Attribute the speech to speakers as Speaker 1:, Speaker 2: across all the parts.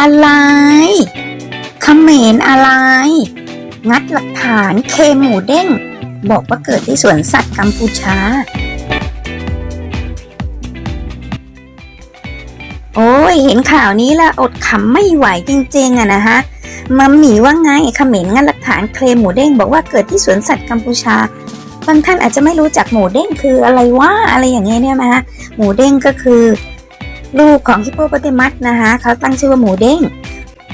Speaker 1: อะไรเขมรอะไร งัดหลักฐานเคหมูเด้ง บอกว่าเกิดที่สวนสัตว์กัมพูชา โอ้ย เห็นข่าวนี้ล้วอดขำไม่ไหวจริงๆอะนะฮะมัมหมีว่าไงเขมรงัดหลักฐานเคลมหมูเด้งบอกว่าเกิดที่สวนสัตว์กัมพูชาบางท่านอาจจะไม่รู้จักหมูเด้งคืออะไรว่าอะไรอย่างเงี้ยเนี่ยนะคะหมูเด้งก็คือ ลูกของฮิปโปโปเตมัสนะคะเขาตั้งชื่อว่าหมูเด้ง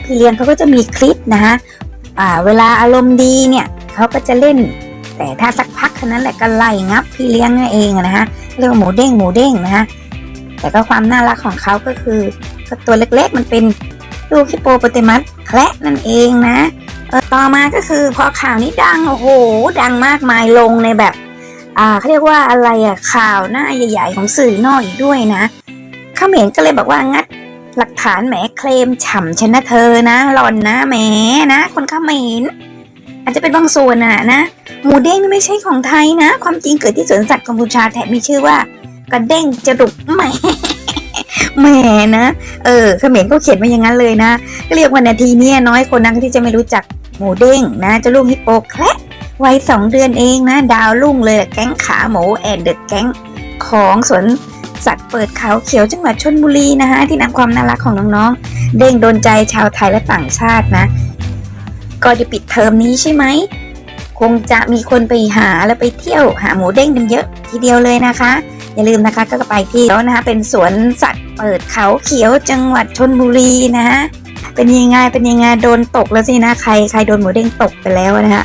Speaker 1: พี่เลี้ยงเขาก็จะมีคลิปนะคะเวลาอารมณ์ดีเนี่ยเขาก็จะเล่น แต่ถ้าสักพักเท่านั้นแหละก็ไล่งับพี่เลี้ยงนั่นเองนะคะเรียกว่าหมูเด้งหมูเด้งนะคะแต่ก็ความน่ารักของเขาก็คือตัวเล็กๆมันเป็นลูกฮิปโปโปเตมัสแคระนั่นเองนะต่อมาก็คือพอข่าวนี้ดังโอ้โห ดังมากมายลงในแบบ อ่าเขาเรียกว่าอะไรอะข่าวหน้าใหญ่ ๆ ของสื่อนอกอีกด้วยนะ ขมรก็เลยบอกว่างัดหลักฐานแหมเคลมฉ่ำชนะเธอนะหลอนนะแหมนะ คนเขมรอาจจะเป็นบางส่วนน่ะนะหมูเด้งไม่ใช่ของไทยนะ ความจริงเกิดที่สวนสัตว์กัมพูชาแถมมีชื่อว่ากระเด้งจรุกแหมแหมนะเออเขมรก็เขียนมาอย่างนั้นเลยนะก็เรียกว่านาทีนี้น้อยคนนักที่จะไม่รู้จักหมูเด้งนะเจะลูกฮิปโปแคระวัยสองเดือนเองนะ ดาวรุ่งเลยแก๊งขาหมูแอนเดอร์แก๊งของสวน สัตว์เปิดเขาเขียวจังหวัดชนบุรีนะคะที่นำความน่ารักของน้องๆ เด้งโดนใจชาวไทยและต่างชาตินะ ก็จะปิดเทอมนี้ใช่ไหม คงจะมีคนไปหาและไปเที่ยวหาหมูเด้งกันเยอะทีเดียวเลยนะคะ อย่าลืมนะคะก็ไปที่แล้วนะคะเป็นสวนสัตว์เปิดเขาเขียวจังหวัดชนบุรีนะฮะเป็นยังไงเป็นยังไงโดนตกแล้วสินะใครใครโดนหมูเด้งตกไปแล้วนะคะ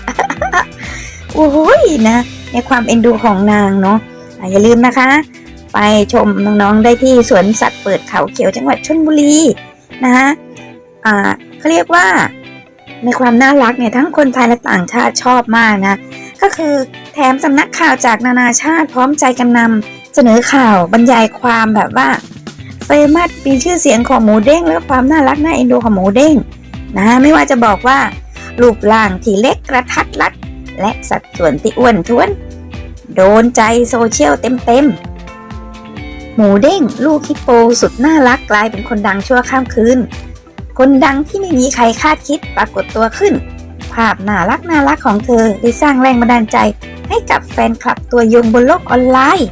Speaker 1: โอ้ยนะในความเอ็นดูของนางเนาะอย่าลืมนะคะ ไปชมน้องๆได้ที่สวนสัตว์เปิดเขาเขียวจังหวัดชลบุรีนะคะอ่าเขาเรียกว่าในความน่ารักเนี่ยทั้งคนไทยและต่างชาติชอบมากนะ ก็คือแถมสำนักข่าวจากนานาชาติพร้อมใจกันนำเสนอข่าวบรรยายความแบบว่าเฟมัสมีชื่อเสียงของหมูเด้งและความน่ารักน่าเอ็นดูของหมูเด้งนะไม่ว่าจะบอกว่ารูปร่างที่เล็กกระทัดรัดและสัดส่วนที่อ้วนท้วน โดนใจโซเชียลเต็มๆ หมูเด้ง ลูกฮิปโปสุดน่ารักกลายเป็นคนดังชั่วข้ามคืน คนดังที่ไม่มีใครคาดคิดปรากฏตัวขึ้น ภาพน่ารักน่ารักของเธอได้สร้างแรงบันดาลใจ ให้กับแฟนคลับตัวยงบนโลกออนไลน์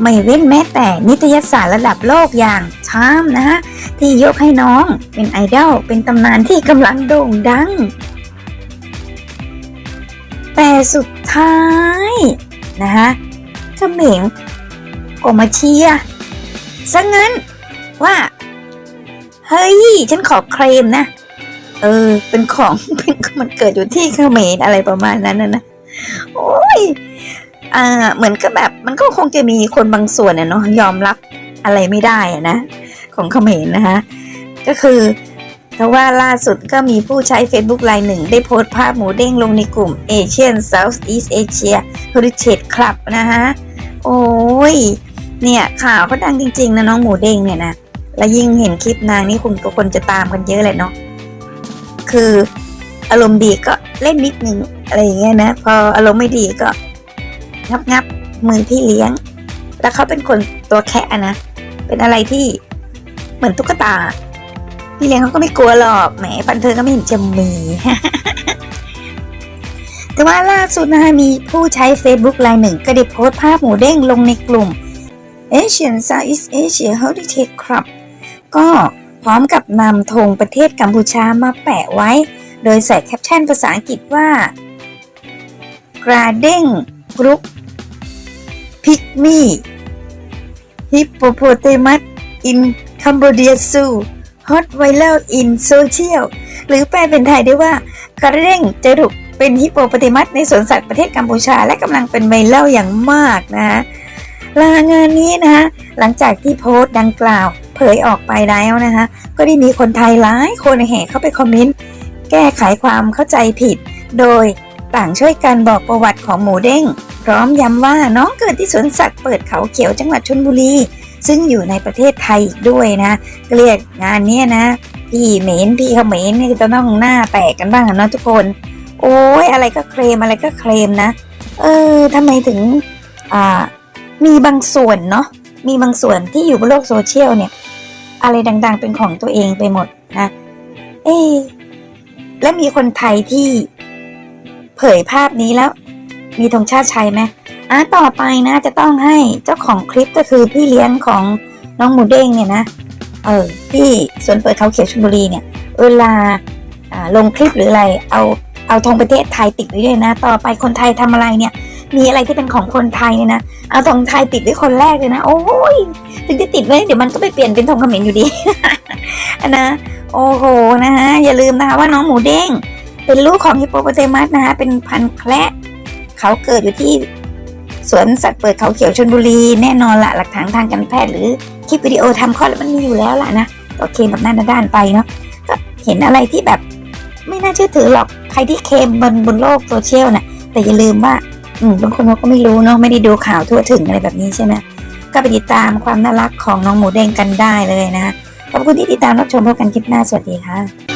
Speaker 1: ไม่เว้นแม้แต่นิตยสารระดับโลกอย่างชามนะฮะที่ยกให้น้องเป็นไอดอลเป็นตำนานที่กำลังโด่งดัง แต่สุดท้ายนะคะเขมร ก็มาเชียร์ซะงั้น ว่า เฮ้ย ฉันขอเคลมนะ เออ เป็นของเป็นมันเกิดอยู่ที่เขมรอะไรประมาณนั้นนะนะโอ้ยอ่าเหมือนกับแบบมันก็คงจะมีคนบางส่วนเนี่ยเนาะยอมรับอะไรไม่ได้อะนะ ของเขมรนะคะก็คือเพราะว่าล่าสุดก็มีผู้ใช้ Facebook รายหนึ่ง ได้โพสต์ภาพหมูเด้งลงในกลุ่ม Asian Southeast Asia Heritage Club นะคะโอ้ย เนี่ยข่าวเขาดังจริงๆนะน้องหมูเด้งเนี่ยนะแล้วยิ่งเห็นคลิปนางนี่คุณก็คนจะตามกันเยอะเลยเนาะคืออารมณ์ดีก็เล่นนิดนึงอะไรอย่างเงี้ยนะพออารมณ์ไม่ดีก็งับงับมือพี่เลี้ยง แล้วเขาเป็นคนตัวแคะนะเป็นอะไรที่เหมือนตุ๊กตา พี่เลี้ยงเขาก็ไม่กลัวหรอกแหมฟันเธอก็ไม่เห็นจะมีแต่ว่าล่าสุดนะคะมีผู้ใช้ Facebook รายหนึ่ง ก็ได้โพสต์ภาพหมูเด้งลงในกลุ่ม Asian Southeast Asia Heritage Club ก็พร้อมกับนำธงประเทศกัมพูชามาแปะไว้ โดยใส่แคปชั่นภาษาอังกฤษว่ากราเด้งกรุ๊ปพิกมี่ฮิปโปโปเตมัสอินคัมโบเดียซูฮอตไวรัลอินโซเชียลหรือแปลเป็นไทยได้ว่ากระเด้งจะถูกเป็นฮิปโปโปเตมัสในสวนสัตว์ประเทศกัมพูชา และกำลังเป็นไวรัลอย่างมากนะฮะ ลางานนี้นะคะหลังจากที่โพสต์ดังกล่าว เผยออกไปแล้วนะคะก็ได้มีคนไทยหลายคนแห่เข้าไปคอมเมนต์แก้ไขความเข้าใจผิด โดยต่างช่วยกันบอกประวัติของหมูเด้ง พร้อมย้ำว่าน้องเกิดที่สวนสัตว์เปิดเขาเขียวจังหวัดชลบุรี ซึ่งอยู่ในประเทศไทยอีกด้วยนะเรียกงานนี้นะพี่เหมนพี่เขเมรนี่จะต้องหน้าแตกกันบ้างเนะทุกคน โอ้ยอะไรก็เคลมอะไรก็เคลมนะ เออทำไมถึงอ่า มีบางส่วนเนาะมีบางส่วนที่อยู่บนโลกโซเชียลเนี่ย อะไรดังๆเป็นของตัวเองไปหมดนะ เอ๊และมีคนไทยที่เผยภาพนี้แล้ว มีธงชาติไทยไหมอะต่อไปนะ จะต้องให้เจ้าของคลิปก็คือพี่เลี้ยงของน้องหมูเด้งเนี่ยนะ เออที่สวนเปิดเขาเขียวชลบุรีเนี่ย เวลาอ่าลงคลิปหรืออะไร เอาเอาธงประเทศไทยติดไว้ด้วยนะ ต่อไปคนไทยทำอะไรเนี่ย มีอะไรที่เป็นของคนไทยเนี่ยนะเอาธงไทยติดไว้คนแรกเลยนะ โอ้ยถึงจะติดไว้เดี๋ยวมันก็ไปเปลี่ยนเป็นธงเขมรอยู่ดีนะโอ้โหนะฮะอย่าลืมนะคะว่าน้องหมูเด้ง เป็นลูกของฮิปโปโปเตมัสนะคะเป็นพันธุ์แคระเขาเกิดอยู่ที่สวนสัตว์เปิดเขาเขียวชนบุรีแน่นอนละหลักฐานทางการแพทย์หรือคลิปวิดีโอทำคลอแล้วมันมีอยู่แล้วล่ะนะก็เคมแบบน้าด้านไปเนาะก็เห็นอะไรที่แบบไม่น่าเชื่อถือหรอกใครที่เคมบนบนโลกโซเชียลน่ะแต่อย่าลืมว่า อืมบางคนเขาก็ไม่รู้เนาะไม่ได้ดูข่าวทั่วถึงอะไรแบบนี้ใช่ไหมก็ไปติดตามความน่ารักของน้องหมูเด้งกันได้เลยนะคะขอบคุณที่ติดตามรับชมพบกันคลิปหน้าสวัสดีค่ะ